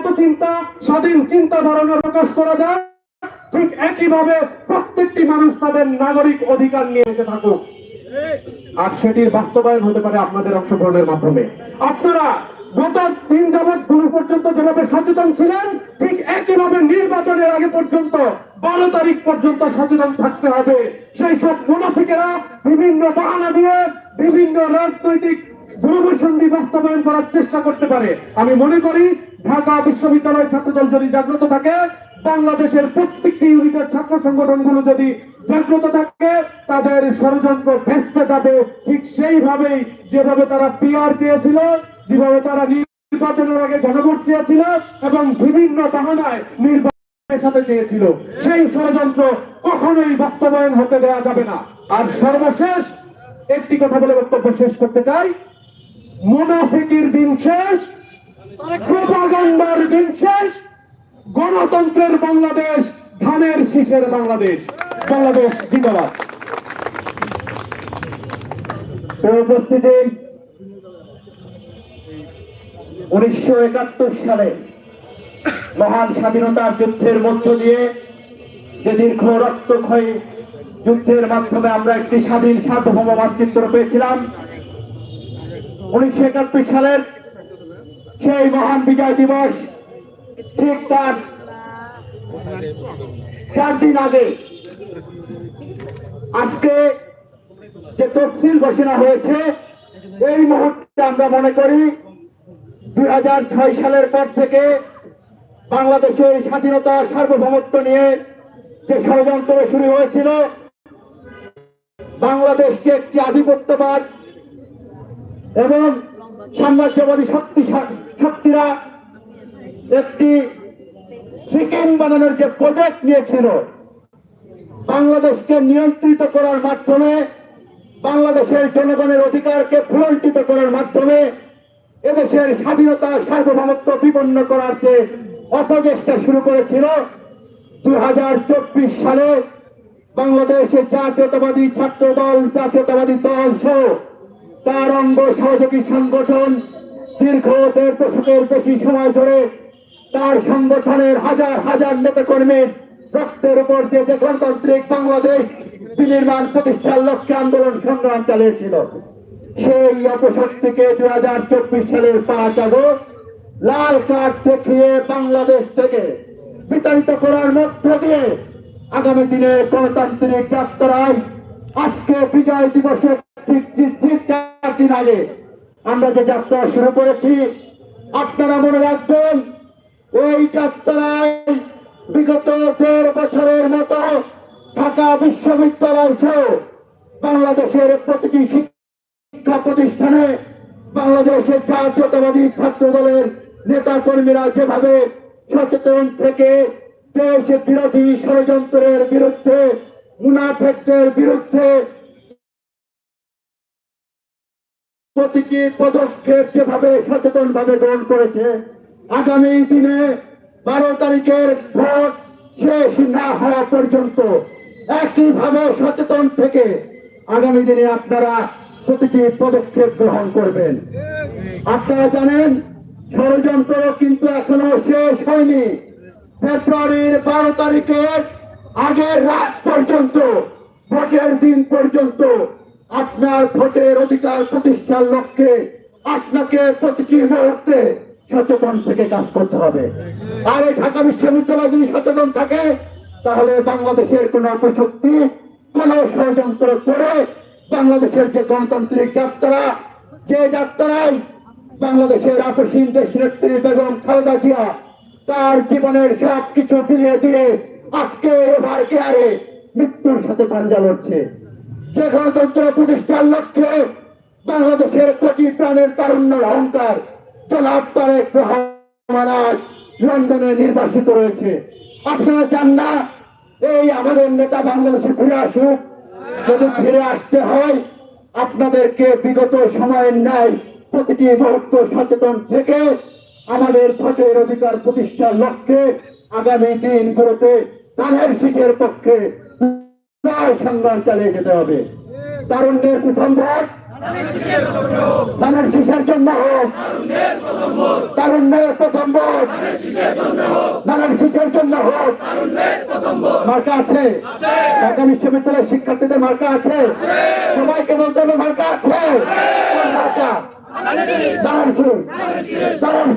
মত চিন্তা, স্বাধীন চিন্তা ধারণা প্রকাশ করা যায়। ঠিক একইভাবে প্রত্যেকটি মানুষ তাদের নাগরিক অধিকার নিয়ে এসে থাকুক। আর সেটির বাস্তবায়ন হতে পারে আপনাদের অংশগ্রহণের মাধ্যমে। আপনারা গত দিন যাবৎ কোন পর্যন্ত যেভাবে সচেতন ছিলেন, ঠিক একইভাবে নির্বাচনের আগে পর্যন্ত বারো তারিখ পর্যন্ত সচেতন থাকতে হবে। সেই সব মুনাফিকেরা বিভিন্ন বাহানা দিয়ে বিভিন্ন রাজনৈতিক দূরদর্শনটি বাস্তবায়ন করার চেষ্টা করতে পারে। আমি মনে করি ঢাকা বিশ্ববিদ্যালয় ছাত্রদল যদি জাগ্রত থাকে, বাংলাদেশের প্রত্যেকটি ইউনিটের ছাত্র সংগঠনগুলো যদি জাগ্রত থাকে, তাদের ষড়যন্ত্র ভেস্তে যাবে ঠিক সেইভাবেই যেভাবে তারা পিআর চেয়েছিল, যেভাবে তারা নির্বাচনের আগে জনভোট চেয়েছিল এবং বিভিন্ন বাহানায় নির্বাচনের সাথে চেয়েছিল। সেই ষড়যন্ত্র কখনোই বাস্তবায়ন হতে দেওয়া যাবে না। আর সর্বশেষ একটি কথা বলে বক্তব্য শেষ করতে চাই। মুনাফিকির দিন শেষ। প্রপাগান্ডার দিন শেষ গণতন্ত্রের বাংলাদেশ, ধানের শীষের বাংলাদেশ। বাংলাদেশ জিন্দাবাদ। উপস্থিতি উনিশশো একাত্তর সালে মহান স্বাধীনতার যুদ্ধের মধ্য দিয়ে যে দীর্ঘ রক্তক্ষয়ী যুদ্ধের মাধ্যমে আমরা একটি স্বাধীন সার্বভৌম মানচিত্র পেয়েছিলাম, উনিশশো একাত্তর সালের সেই মহান বিজয় দিবস ঠিক তার চার দিন আগে। আজকে যে তফসিল ঘোষণা হয়েছে, এই মুহূর্তে আমরা মনে করি দুই হাজার ছয় সালের পর থেকে বাংলাদেশের স্বাধীনতা সার্বভৌমত্ব নিয়ে যে ষড়যন্ত্র শুরু হয়েছিল, বাংলাদেশকে একটি আধিপত্যবাদ এবং সাম্রাজ্যবাদী শক্তি শক্তিরা একটি সিকিম বানানোর যে প্রজেক্ট নিয়েছিল, বাংলাদেশকে নিয়ন্ত্রিত করার মাধ্যমে, বাংলাদেশের জনগণের অধিকারকে ফুলন্টিত করার মাধ্যমে এদেশের স্বাধীনতা, সার্বভৌমত্ব বিপন্ন করার যে অপচেষ্টা শুরু করেছিল দু হাজার চব্বিশ সালে বাংলাদেশের জাতীয়তাবাদী ছাত্র দল জাতীয়তাবাদী দল সহ তার অঙ্গ সহযোগী সংগঠন দীর্ঘ দেড় দশকের বেশি সময় ধরে তার সংগঠনের হাজার হাজার নেতাকর্মীর রক্তের উপর যে গণতান্ত্রিক বাংলাদেশ বিনির্মাণ প্রতিষ্ঠার লক্ষ্যে আন্দোলন সংগ্রাম চালিয়েছিল, সেই অপশক্তিকে দুই হাজার চব্বিশ সালের পাঁচ আগস্ট লাল কার্ড দেখিয়ে বাংলাদেশ থেকে বিতাড়িত করার মধ্য দিয়ে আগামী দিনের গণতান্ত্রিক যাত্রায় আজকে বিজয় দিবসের ঠিক ঠিক দিন আগে আমরা যে যাত্রা শুরু করেছি, আপনারা মনে রাখবেন, ওই যাত্রায় বিগত দেড় বছরের মতো ঢাকা বিশ্ববিদ্যালয় সহ বাংলাদেশের প্রতিটি শিক্ষা প্রতিষ্ঠানে বাংলাদেশের জাতীয়তাবাদী ছাত্র দলের নেতা কর্মীরা যেভাবে সচেতন থেকে দেশ বিরোধী ষড়যন্ত্রের বিরুদ্ধে, মুনাফেকদের বিরুদ্ধে প্রতিটি পদক্ষেপ যেভাবে সচেতন ভাবে গ্রহণ করেছে, আগামী দিনে বারো তারিখের ভোট শেষ না হওয়া পর্যন্ত একইভাবে সচেতন থেকে আগামী দিনে আপনারা প্রতিটি পদক্ষেপ গ্রহণ করবেন। আপনারা জানেন, ষড়যন্ত্র কিন্তু এখনও শেষ হয়নি। ফেব্রুয়ারির বারো তারিখের আগের রাত পর্যন্ত, ভোটের দিন পর্যন্ত আপনার ভোটের অধিকার প্রতিষ্ঠার লক্ষ্যে আপনাকে প্রতিটি মুহূর্তে সচেতন থেকে কাজ করতে হবে। আর এই ঢাকা বিশ্ববিদ্যালয় যদি সচেতন থাকে, তাহলে বাংলাদেশের কোন অপশক্তি, কোন ষড়যন্ত্র করে বাংলাদেশের যে গণতান্ত্রিক যাত্রা, যে যাত্রায় বাংলাদেশের আপসীন দেশ নেত্রী বেগম খালেদা জিয়া তার জীবনের সব কিছু ফিরিয়ে দিয়ে আজকে এবার কেয়ারে মৃত্যুর সাথে পাঞ্জা লড়ছে। যে গণতন্ত্র প্রতিষ্ঠার লক্ষ্যে বাংলাদেশের কোটি প্রাণের তারুণ্যের অহংকার জনাব তারেক লন্ডনে নির্বাসিত রয়েছে আপনারা চান না এই আমাদের নেতা বাংলাদেশে ফিরে আসুক। যদি ফিরে আসতে হয়, আপনাদেরকে বিগত সময়ের ন্যায় প্রতিটি মুহূর্ত সচেতন থেকে আমাদের ভোটের অধিকার প্রতিষ্ঠার লক্ষ্যে আগামী দিনগুলোতে তাদের শীষের পক্ষে সংগ্রাম চালিয়ে যেতে হবে। তারুণ্যের প্রথম ভোট ধানের শীষের জন্য হোক। তারুণ্যের প্রথম ভোট ধানের শীষের জন্য হোক। মার্কা আছে। ঢাকা বিশ্ববিদ্যালয়ের শিক্ষার্থীদের মার্কা আছে। সবাইকে বলতে হবে মার্কা আছে। মার্কা? দারুণ দারুণ